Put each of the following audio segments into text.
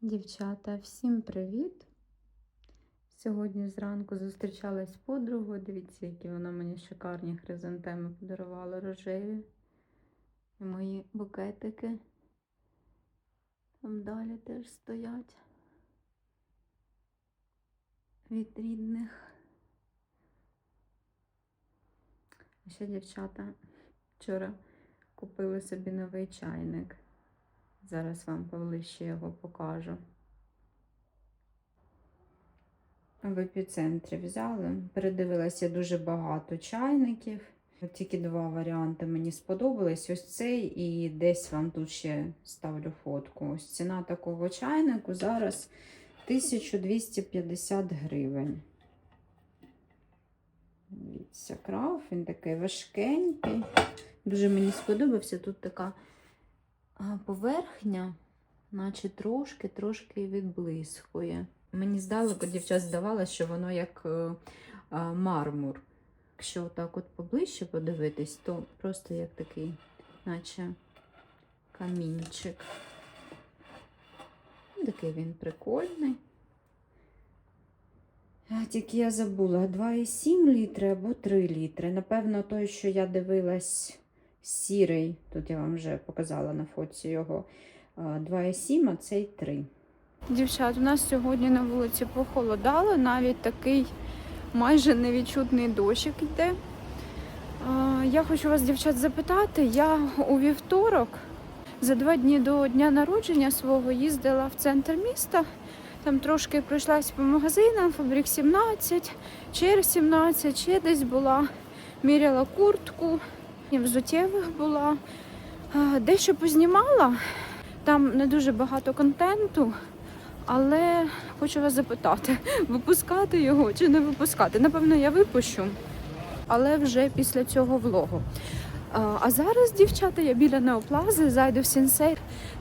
Дівчата, всім привіт! Сьогодні зранку зустрічалась з подругою. Дивіться, які вона мені шикарні хризантеми подарувала рожеві. І мої букетики. Там далі теж стоять від рідних. А ще дівчата вчора купили собі новий чайник. Зараз вам поближче його покажу. В епіцентрі взяли. Передивилася дуже багато чайників. Тільки два варіанти мені сподобались. Ось цей і десь вам тут ще ставлю фотку. Ось ціна такого чайнику зараз 1250 гривень. Дивіться, крав, він такий важкенький. Дуже мені сподобався. Тут така поверхня, наче трошки-трошки відблискує. Мені здалеку, дівчат, здавалося, що воно як е, мармур. Якщо так от поближче подивитись, то просто як такий, наче камінчик. Такий він прикольний. Тільки я забула 2,7 літри або 3 літри. Напевно, той, що я дивилась сірий, тут я вам вже показала на фоці його 2,7, а цей 3. Дівчат, у нас сьогодні на вулиці похолодало, навіть такий майже невідчутний дощик йде. Я хочу вас, дівчат, запитати, я у вівторок за два дні до дня народження свого їздила в центр міста. Там трошки пройшлась по магазинам, фабрик 17, чер 17, ще десь була, міряла куртку, і взуттєвих була. Дещо познімала, там не дуже багато контенту, але хочу вас запитати, випускати його чи не випускати. Напевно, я випущу, але вже після цього влогу. А, а зараз, дівчата, я біля неоплази, зайду в сінсей,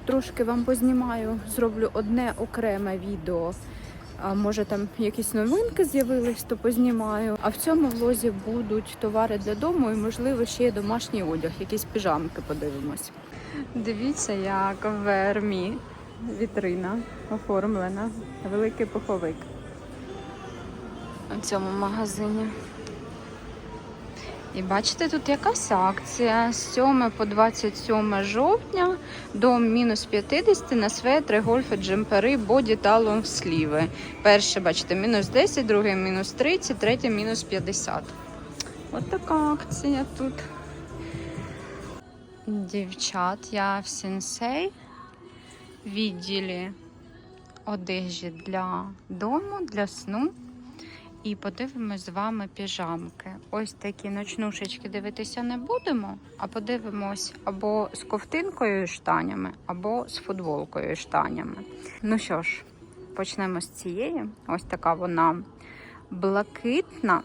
трошки вам познімаю, зроблю одне окреме відео. А може там якісь новинки з'явились, то познімаю. А в цьому влозі будуть товари для дому і, можливо, ще й домашній одяг, якісь піжамки подивимось. Дивіться, як в Ермі вітрина оформлена. Великий пуховик у цьому магазині. І бачите, тут якась акція з 7 по 27 жовтня до мінус 50 на светри, гольфи, джемпери, боді та лонгсліви. Перше, бачите, мінус 10, друге мінус 30, третє мінус 50. От така акція тут. Дівчат, я в сенсей відділі одежі для дому, для сну. І подивимось з вами піжамки. Ось такі ночнушечки дивитися не будемо, а подивимось або з ковтинкою і штанями, або з футболкою і штанями. Ну що ж, почнемо з цієї. Ось така вона блакитна.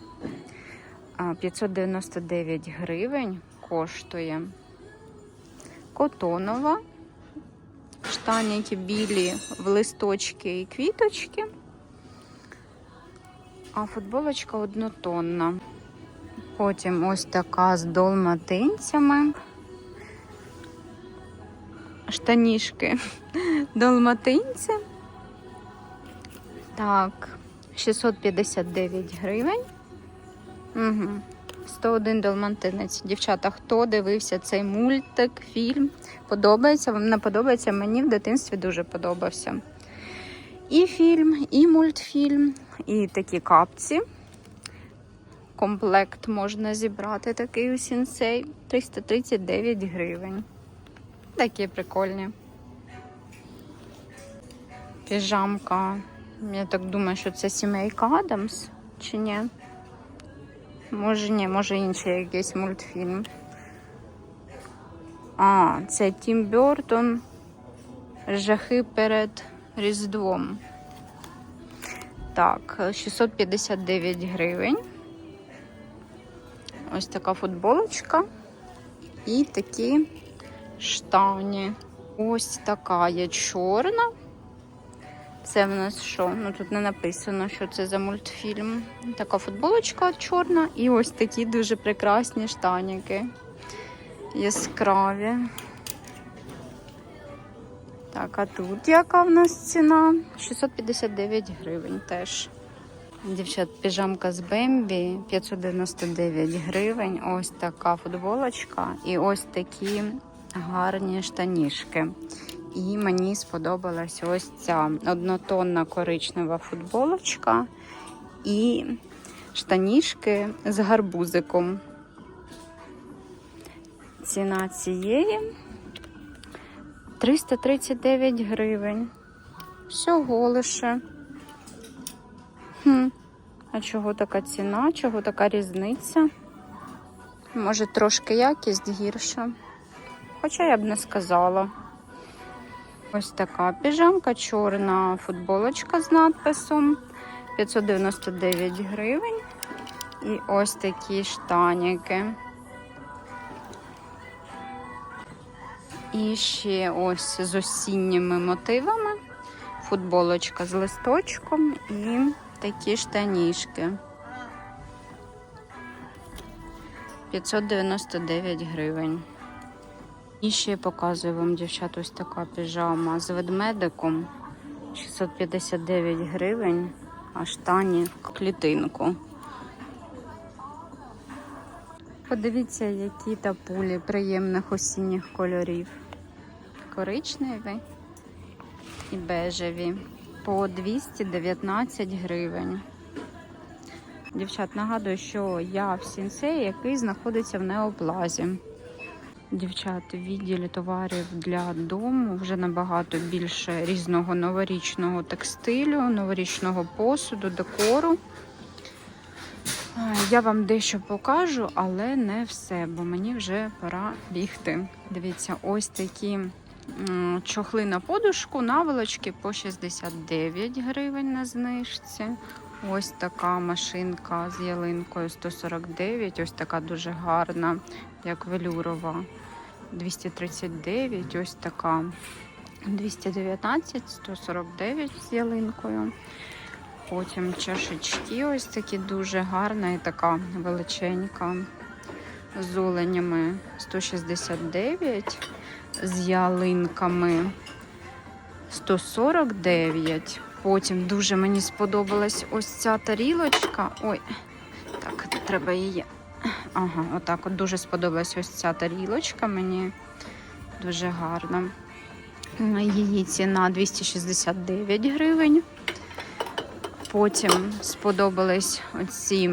599 гривень коштує. Котонова. Штаніки білі в листочки і квіточки. А футболочка однотонна. Потім ось така з долматинцями. Штанішки долматинці. Так, 659 гривень. Угу. 101 долматинець. Дівчата, хто дивився цей мультик, фільм? Подобається? Вам не подобається? Мені в дитинстві дуже подобався. І фільм, і мультфільм, і такі капці. Комплект можна зібрати такий у сінсей 339 гривень. Такі прикольні. Піжамка. Я так думаю, що це сімейка Адамс чи ні? Може ні, може інший якийсь мультфільм. А, це Тім Бертон. Жахи перед Різдвом. Так, 659 гривень. Ось така футболочка. І такі штані. Ось така є чорна. Це в нас що? Ну тут не написано, що це за мультфільм. Така футболочка чорна і ось такі дуже прекрасні штаніки. Яскраві. Так, а тут яка в нас ціна? 659 гривень теж. Дівчат, піжамка з Бембі 599 гривень. Ось така футболочка і ось такі гарні штанішки. І мені сподобалась ось ця однотонна коричнева футболочка і штанішки з гарбузиком. Ціна цієї 339 гривень. Всього лише. Хм. А чого така ціна? Чого така різниця? Може, трошки якість гірша. Хоча я б не сказала. Ось така піжамка, чорна футболочка з надписом 599 гривень. І ось такі штаніки. І ще ось з осінніми мотивами. Футболочка з листочком і такі штанішки. 599 гривень. І ще показую вам, дівчат, ось така піжама з ведмедиком. 659 гривень, а штані клітинку. Подивіться, які тапулі приємних осінніх кольорів. Коричневі і бежеві по 219 гривень. Дівчат, нагадую, що я в сінсеї, який знаходиться в неоплазі. Дівчат, в відділі товарів для дому вже набагато більше різного новорічного текстилю, новорічного посуду, декору. Я вам дещо покажу, але не все, бо мені вже пора бігти. Дивіться, ось такі чохли на подушку, наволочки по 69 гривень на знижці. Ось така машинка з ялинкою 149, ось така дуже гарна, як велюрова. 239, ось така 219, 149 з ялинкою. Потім чашечки ось такі дуже гарна і така величенька. З оленями 169, з ялинками 149. Потім дуже мені сподобалась ось ця тарілочка. Ой, так, треба її. Ага, отак от дуже сподобалась ось ця тарілочка мені. Дуже гарна. Її ціна 269 гривень. Потім сподобались оці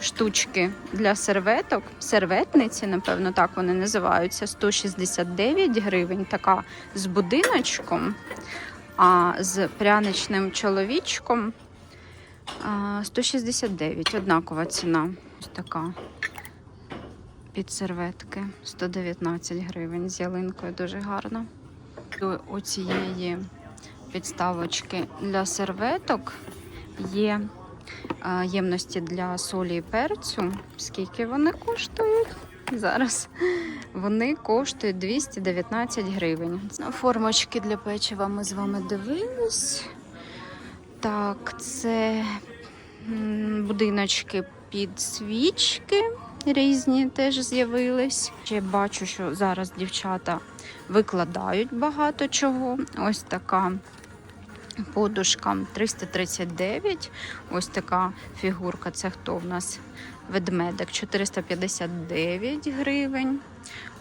штучки для серветок. Серветниці, напевно, так вони називаються. 169 гривень, така з будиночком, а з пряничним чоловічком 169. Однакова ціна. Ось така. Під серветки 119 гривень з ялинкою дуже гарно. До оцієї підставочки для серветок є ємності для солі і перцю. Скільки вони коштують? Зараз вони коштують 219 гривень. Формочки для печива ми з вами дивились. Так, це будиночки під свічки різні теж з'явились. Ще бачу, що зараз дівчата викладають багато чого. Ось така подушка 339. Ось така фігурка. Це хто в нас? Ведмедик 459 гривень.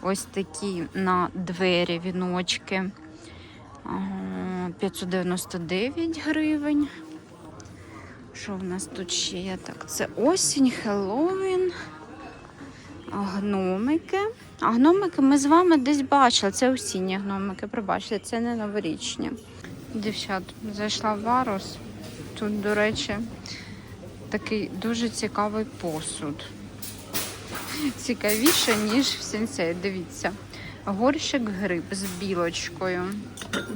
Ось такі на двері віночки. 599 гривень. Що в нас тут ще є? Так, це осінь, Хеллоуін. Гномики. А гномики ми з вами десь бачили. Це осінні гномики, пробачте, це не новорічні. Дівчат, зайшла в Варус. Тут, до речі, такий дуже цікавий посуд. Цікавіше, ніж в сенсей. Дивіться. Горщик гриб з білочкою.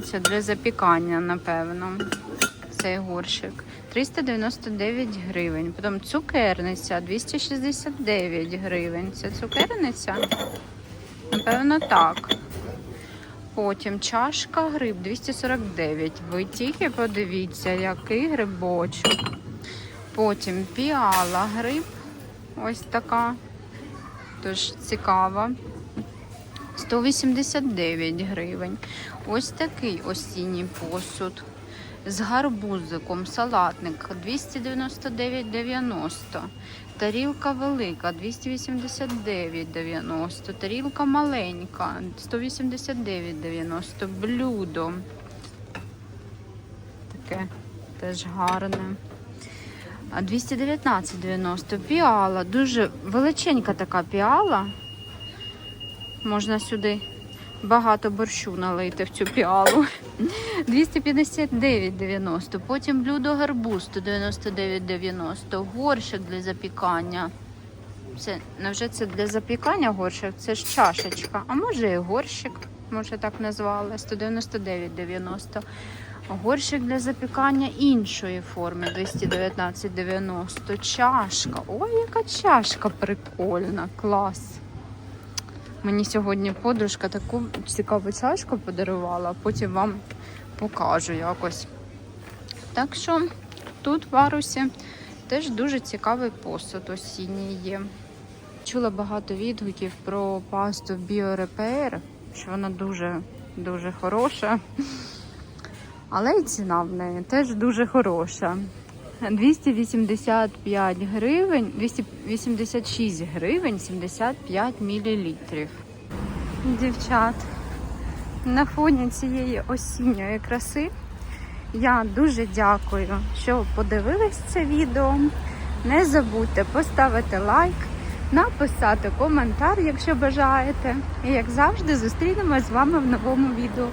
Це для запікання, напевно. Цей горщик. 399 гривень. Потім цукерниця 269 гривень. Це цукерниця? Напевно, так. Потім чашка гриб 249. Ви тільки подивіться, який грибочок. Потім піала гриб. Ось така. Тож цікава. 189 гривень. Ось такий осінній посуд. З гарбузиком, салатник 299,90. Тарілка велика 289,90. Тарілка маленька 189,90. Блюдо. Таке теж гарне. 219,90. Піала. Дуже величенька така піала. Можна сюди багато борщу налити в цю піалу. 259,90. Потім блюдо гарбуз 199,90. Горщик для запікання. Це, невже це для запікання горщик? Це ж чашечка. А може і горщик, може так назвали. 199,90. Горщик для запікання іншої форми 219,90. Чашка. Ой, яка чашка прикольна, клас. Мені сьогодні подружка таку цікаву чашку подарувала, потім вам покажу якось. Так що тут в Арусі теж дуже цікавий посуд осінній є. Чула багато відгуків про пасту BioRepair, що вона дуже дуже хороша. Але і ціна в неї теж дуже хороша. 285 гривень, 286 гривень 75 мілілітрів. Дівчат, на фоні цієї осінньої краси я дуже дякую, що подивились це відео. Не забудьте поставити лайк, написати коментар, якщо бажаєте. І як завжди, зустрінемось з вами в новому відео.